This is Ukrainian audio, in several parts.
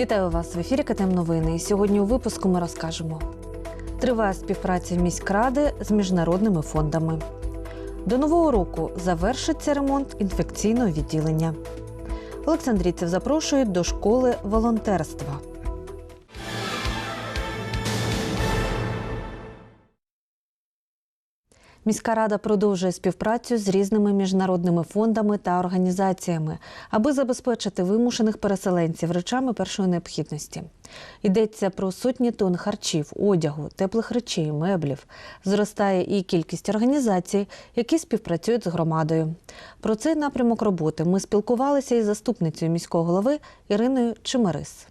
Вітаю вас в ефірі КТМ Новини. Сьогодні у випуску ми розкажемо. Триває співпраця міськради з міжнародними фондами. До нового року завершиться ремонт інфекційного відділення. Олександрійців запрошують до школи волонтерства. Міська рада продовжує співпрацю з різними міжнародними фондами та організаціями, аби забезпечити вимушених переселенців речами першої необхідності. Йдеться про сотні тонн харчів, одягу, теплих речей, меблів. Зростає і кількість організацій, які співпрацюють з громадою. Про цей напрямок роботи ми спілкувалися із заступницею міського голови Іриною Чемерис.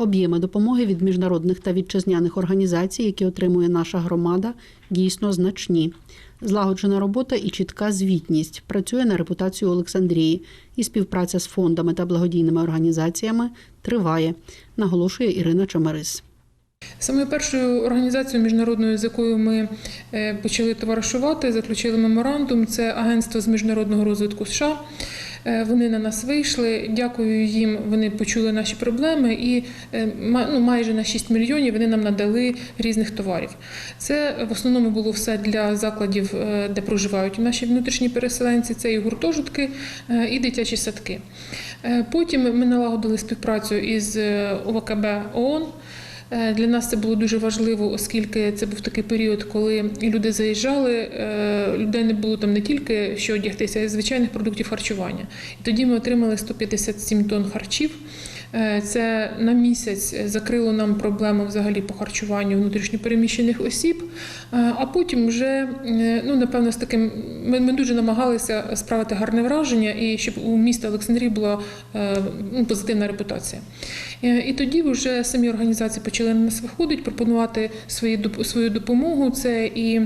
Об'єми допомоги від міжнародних та вітчизняних організацій, які отримує наша громада, дійсно значні. Злагоджена робота і чітка звітність працює на репутацію Олександрії, і співпраця з фондами та благодійними організаціями триває, наголошує Ірина Чамарис. Саме першою організацією міжнародною, з якою ми е, почали товаришувати, заключили меморандум. Це Агентство з міжнародного розвитку США. Е, Вони на нас вийшли. Дякую їм. Вони почули наші проблеми, і е, ну, майже на 6 мільйонів вони нам надали різних товарів. Це в основному було все для закладів, е, де проживають наші внутрішні переселенці. Це і гуртожитки, і дитячі садки. Потім ми налагодили співпрацю із ОВКБ ООН. Е, Для нас це було дуже важливо, оскільки це був такий період, коли люди заїжджали, е, людей не було там не тільки що одягтися, а й звичайних продуктів харчування. І тоді ми отримали 157 тонн харчів. Е, Це на місяць закрило нам проблему взагалі по харчуванню внутрішньопереміщених осіб. Е, А потім вже, е, ну напевно, з таким ми, ми дуже намагалися справити гарне враження і щоб у міста Олександрії була ну, позитивна репутація. І тоді вже самі організації почали на нас виходити, пропонувати свої свою допомогу. Це і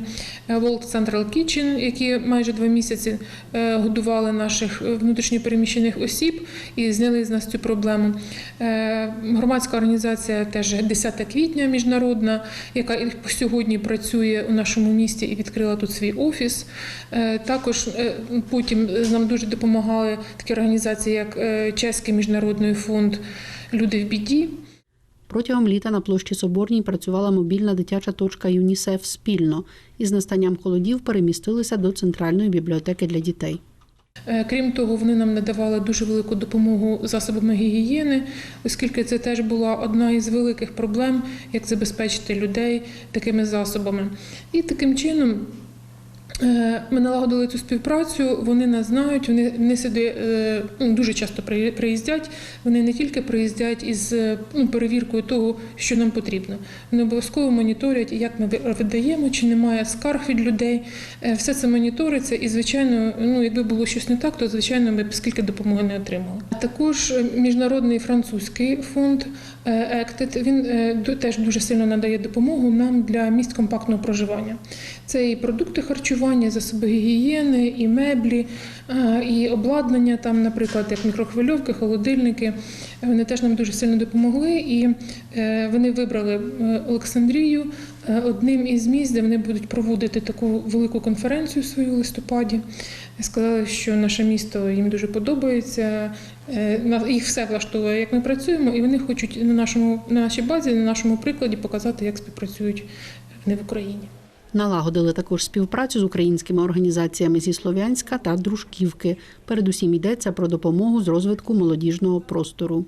World Central Kitchen, які майже два місяці годували наших внутрішньопереміщених осіб і зняли з нас цю проблему. Е, Громадська організація теж 10 квітня міжнародна, яка сьогодні працює у нашому місті і відкрила тут свій офіс. Е, Також е, потім нам дуже допомагали такі організації, як Чеський міжнародний фонд Люди в біді. Протягом літа на площі Соборній працювала мобільна дитяча точка ЮНІСЕФ спільно і з настанням холодів перемістилися до центральної бібліотеки для дітей. Е, Крім того, вони нам надавали дуже велику допомогу засобами гігієни, оскільки це теж була одна із великих проблем, як забезпечити людей такими засобами. І таким чином. Е, Ми налагодили цю співпрацю, вони нас знають, вони, вони сюди е, ну, дуже часто приїздять. Вони не тільки приїздять із е, ну, перевіркою того, що нам потрібно. Вони обов'язково моніторять, як ми видаємо, чи немає скарг від людей. Все це моніториться, і звичайно, ну якби було щось не так, то звичайно ми б скільки допомоги не отримали. А також міжнародний французький фонд Ектит він теж дуже сильно надає допомогу нам для місць компактного проживання. Це і продукти харчування, і засоби гігієни, і меблі, е, і обладнання, там, наприклад, як мікрохвильовки, холодильники. Вони теж нам дуже сильно допомогли, і е, вони вибрали е, Олександрію одним із місць, де вони будуть проводити таку велику конференцію свою в листопаді. Сказали, що наше місто їм дуже подобається. Їх все влаштовує, як ми працюємо, і вони хочуть на нашому на нашій базі, на нашому прикладі показати, як співпрацюють вони в Україні. Налагодили також співпрацю з українськими організаціями зі Слов'янська та Дружківки. Передусім йдеться про допомогу з розвитку молодіжного простору.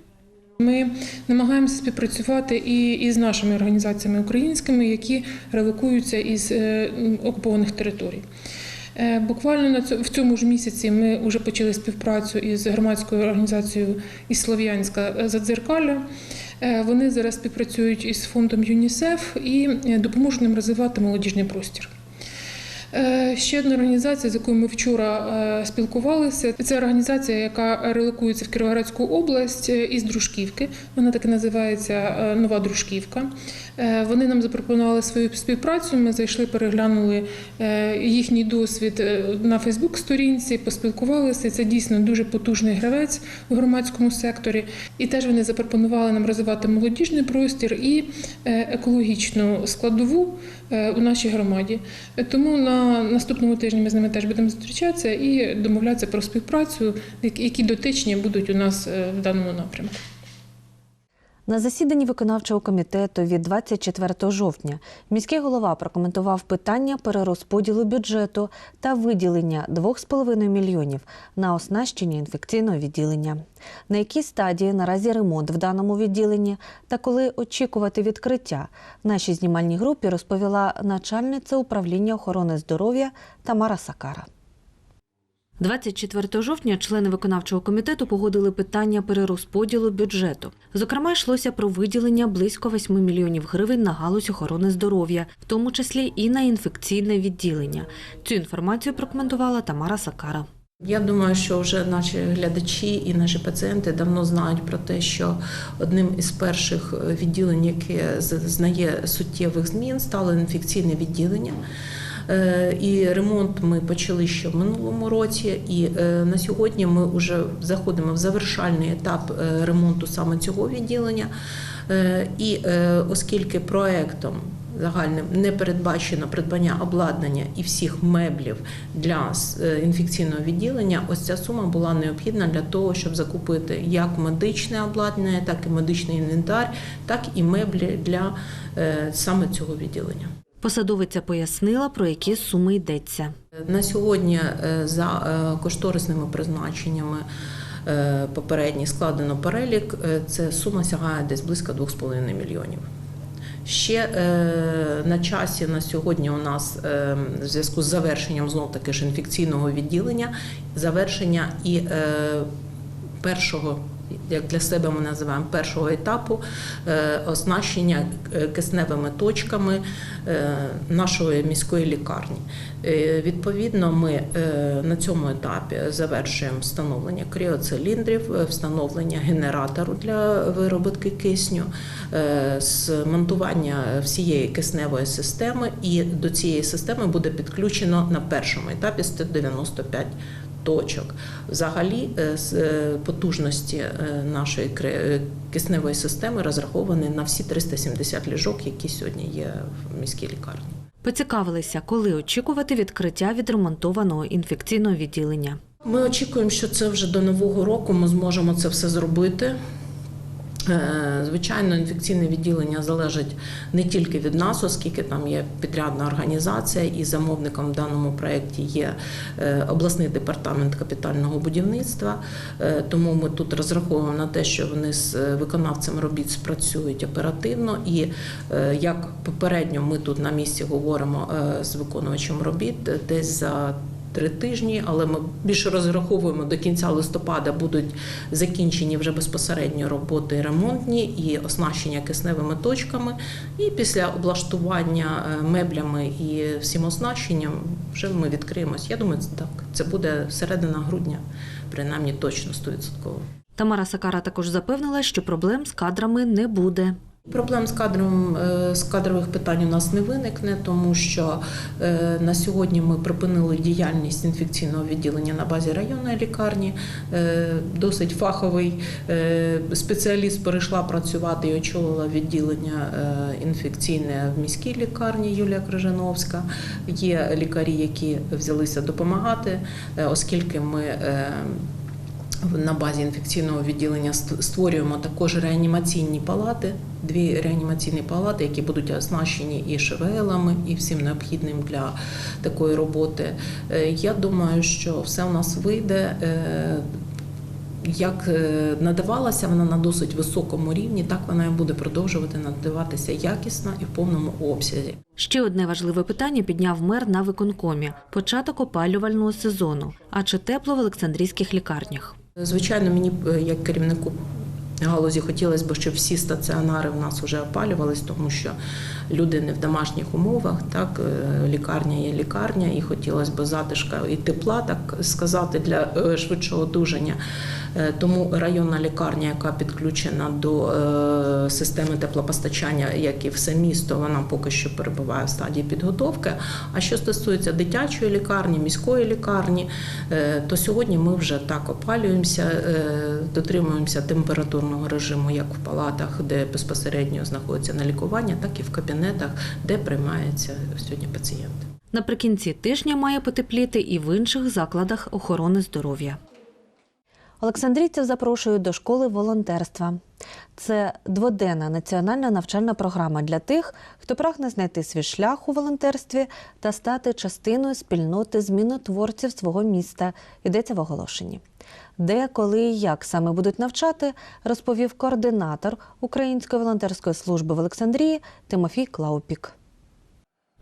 Ми намагаємося співпрацювати і із нашими організаціями українськими, які релокуються із е, окупованих територій. Е, Буквально на цьо- в цьому ж місяці ми вже почали співпрацю із громадською організацією із Слов'янська е, Задзеркалля. Е, Вони зараз співпрацюють із фондом ЮНІСЕФ і е, допоможуть нам розвивати молодіжний простір. Е, Ще одна організація, з якою ми вчора е, спілкувалися, це організація, яка релокується в Кіровоградську область е, із Дружківки. Вона так і називається е, Нова Дружківка. Е, Вони нам запропонували свою співпрацю. Ми зайшли, переглянули е, їхній досвід е, на Фейсбук-сторінці, поспілкувалися. Це дійсно дуже потужний гравець у громадському секторі. І теж вони запропонували нам розвивати молодіжний простір і е, екологічну складову е, у нашій громаді. Тому на наступному тижні ми з ними теж будемо зустрічатися і домовлятися про співпрацю, які які дотичні будуть у нас е, в даному напрямку. На засіданні виконавчого комітету від 24 жовтня міський голова прокоментував питання перерозподілу бюджету та виділення 2,5 мільйонів на оснащення інфекційного відділення. На якій стадії наразі ремонт в даному відділенні та коли очікувати відкриття, нашій знімальній групі розповіла начальниця управління охорони здоров'я Тамара Сакара. 24 жовтня члени виконавчого комітету погодили питання перерозподілу бюджету. Зокрема, йшлося про виділення близько 8 мільйонів гривень на галузь охорони здоров'я, в тому числі і на інфекційне відділення. Цю інформацію прокоментувала Тамара Сакара. Я думаю, що вже наші глядачі і наші пацієнти давно знають про те, що одним із перших відділень, яке зазнає суттєвих змін, стало інфекційне відділення. Е, І ремонт ми почали ще в минулому році, і е, на сьогодні ми вже заходимо в завершальний етап е, ремонту саме цього відділення. І оскільки проектом загальним не передбачено придбання обладнання і всіх меблів для інфекційного відділення, ось ця сума була необхідна для того, щоб закупити як медичне обладнання, так і медичний інвентар, так і меблі для саме цього відділення. Посадовиця пояснила, про які суми йдеться. На сьогодні е, за е, кошторисними призначеннями е, попередній складено перелік. Це сума сягає десь близько 2,5 мільйонів. Ще на часі на сьогодні у нас в зв'язку з завершенням знов таки ж інфекційного відділення, завершення і першого, як для себе ми називаємо, першого етапу е, оснащення е, кисневими точками е, нашої міської лікарні. Відповідно, ми на цьому етапі завершуємо встановлення кріоциліндрів, встановлення генератору для виробітки кисню, змонтування всієї кисневої системи, і до цієї системи буде підключено на першому етапі 195 точок. Взагалі е, з е, потужності е, нашої кисневої системи розраховані на всі 370 ліжок, які сьогодні є в міській лікарні. Поцікавилися, коли очікувати відкриття відремонтованого інфекційного відділення. Ми очікуємо, що це вже до нового року ми зможемо це все зробити. Е, Звичайно, інфекційне відділення залежить не тільки від нас, оскільки там є підрядна організація, і замовником в даному проєкті є е, обласний департамент капітального будівництва. Е, Тому ми тут розраховуємо на те, що вони з виконавцем робіт спрацюють оперативно. І як попередньо ми тут на місці говоримо з виконувачем робіт, десь за три тижні, але ми більше розраховуємо до кінця листопада будуть закінчені вже безпосередньо роботи ремонтні і оснащення кисневими точками. І після облаштування е, меблями і всім оснащенням вже ми відкриємось. Я думаю, це так. Це буде середина грудня, принаймні точно 100%. Тамара Сакара також запевнила, що проблем з кадрами не буде. Проблем з кадром е, з кадрових питань у нас не виникне, тому що е, на сьогодні ми припинили діяльність інфекційного відділення на базі районної лікарні. Е, Досить фаховий спеціаліст перейшла працювати і очолила відділення інфекційне в міській лікарні Юлія Крижановська. Є лікарі, які взялися допомагати, оскільки ми. На базі інфекційного відділення створюємо також реанімаційні палати, дві реанімаційні палати, які будуть оснащені і ШВЛами, і всім необхідним для такої роботи. Е, Я думаю, що все у нас вийде. Е, Як е, надавалася вона на досить високому рівні, так вона і буде продовжувати надаватися якісно і в повному обсязі. Ще одне важливе питання підняв мер на виконкомі початок опалювального сезону. А чи тепло в Олександрійських лікарнях? Звичайно, мені е, як керівнику галузі хотілося б, щоб всі стаціонари в нас вже опалювались, тому що люди не в домашніх умовах. Так, е, лікарня є лікарня, і хотілося б затишка і тепла, так сказати, для е, швидшого одужання. Е, Тому районна лікарня, яка підключена до е, системи теплопостачання, як і все місто, вона поки що перебуває в стадії підготовки. А що стосується дитячої лікарні, міської лікарні, е, то сьогодні ми вже так опалюємося, дотримуємося температурного режиму як в палатах, де безпосередньо знаходяться на лікування, так і в кабінетах, де приймаються сьогодні пацієнти. Наприкінці тижня має потепліти і в інших закладах охорони здоров'я. Олександрійців запрошують до школи волонтерства. Це дводенна національна навчальна програма для тих, хто прагне знайти свій шлях у волонтерстві та стати частиною спільноти змінотворців свого міста. Йдеться в оголошенні. Де, коли і як саме будуть навчати, розповів координатор Української волонтерської служби в Олександрії Тимофій Клаупік.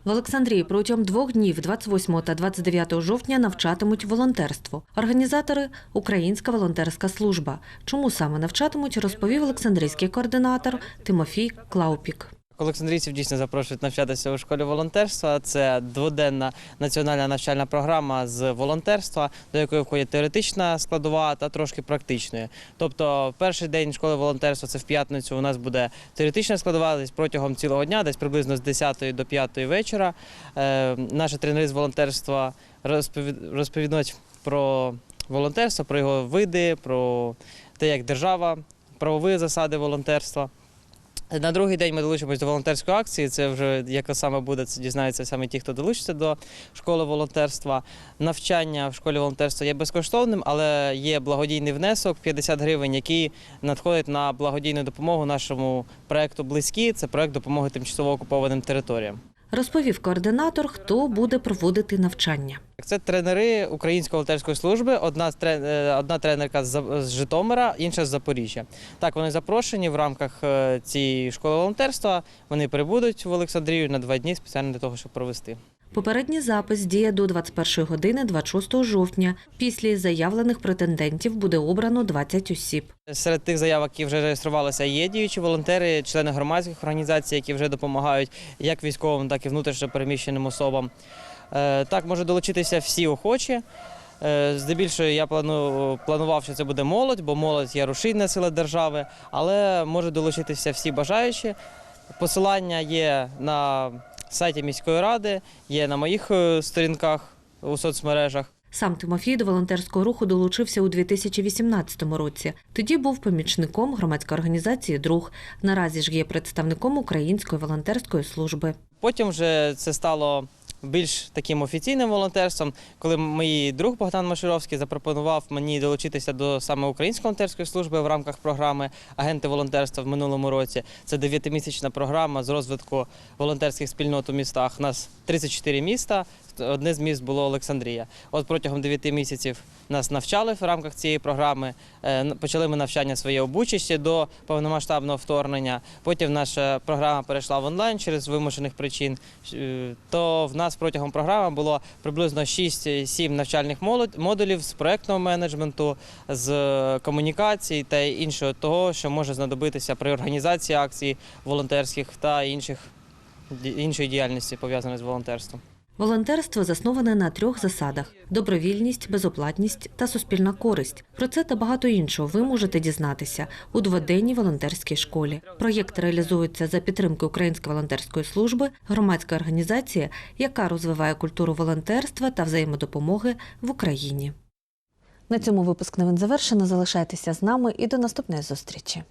В Олександрії протягом двох днів, 28 та 29 жовтня, навчатимуть волонтерство. Організатори Українська волонтерська служба. Чому саме навчатимуть, розповів Олександрійський координатор Тимофій Клаупік. Олександрійців дійсно запрошують навчатися у школі волонтерства. Це дводенна національна навчальна програма з волонтерства, до якої входить теоретична складова та трошки практичної. Тобто, перший день школи волонтерства це в п'ятницю. У нас буде теоретична складова десь протягом цілого дня, десь приблизно з 10 до 5 вечора. Е, наші тренери з волонтерства розповід- розповідуть про волонтерство, про його види, про те, як держава, правові засади волонтерства. На другий день ми долучимось до волонтерської акції. Це вже яка саме буде, це дізнаються саме ті, хто долучиться до школи волонтерства. Навчання в школі волонтерства є безкоштовним, але є благодійний внесок 50 гривень, який надходить на благодійну допомогу нашому проекту Близькі. Це проект допомоги тимчасово окупованим територіям. Розповів координатор, хто буде проводити навчання. Це тренери Української волонтерської служби. Одна е, одна тренерка з Житомира, інша з Запоріжжя. Так, вони запрошені в рамках е, цієї школи волонтерства. Вони прибудуть в Олександрію на два дні спеціально для того, щоб провести. Попередній запис діє до 21 години 26 жовтня. Після заявлених претендентів буде обрано 20 осіб. Серед тих заявок, які вже реєструвалися, є діючі волонтери, члени громадських організацій, які вже допомагають як військовим, так і внутрішньо переміщеним особам. Е, Так, може долучитися всі охочі. Е, Здебільшого я плану, планував, що це буде молодь, бо молодь є рушійна сила держави, але можуть долучитися всі бажаючі. Посилання є на сайті міської ради, є на моїх е, сторінках у соцмережах. Сам Тимофій до волонтерського руху долучився у 2018 році. Тоді був помічником громадської організації Друг. Наразі ж є представником Української волонтерської служби. Потім вже це стало більш таким офіційним волонтерством, коли мій друг Богдан Машировський запропонував мені долучитися до саме української волонтерської служби в рамках програми Агенти волонтерства в минулому році. Це дев'ятимісячна програма з розвитку волонтерських спільнот у містах. У нас 34 міста. Одне з міст було Олександрія. От протягом 9 місяців нас навчали в рамках цієї програми. Е, Почали ми навчання своє Бучачі до повномасштабного вторгнення. Потім наша програма перейшла в онлайн через вимушених причин. Е, То в нас протягом програми було приблизно 6-7 навчальних модулів з проектного менеджменту, з комунікацій та іншого того, що може знадобитися при організації акцій волонтерських та інших іншої діяльності пов'язаної з волонтерством. Волонтерство засноване на трьох засадах: добровільність, безоплатність та суспільна користь. Про це та багато іншого ви можете дізнатися у дводенній волонтерській школі. Проєкт реалізується за підтримки Української волонтерської служби, громадської організації, яка розвиває культуру волонтерства та взаємодопомоги в Україні. На цьому випуск новин завершено. Залишайтеся з нами і до наступної зустрічі.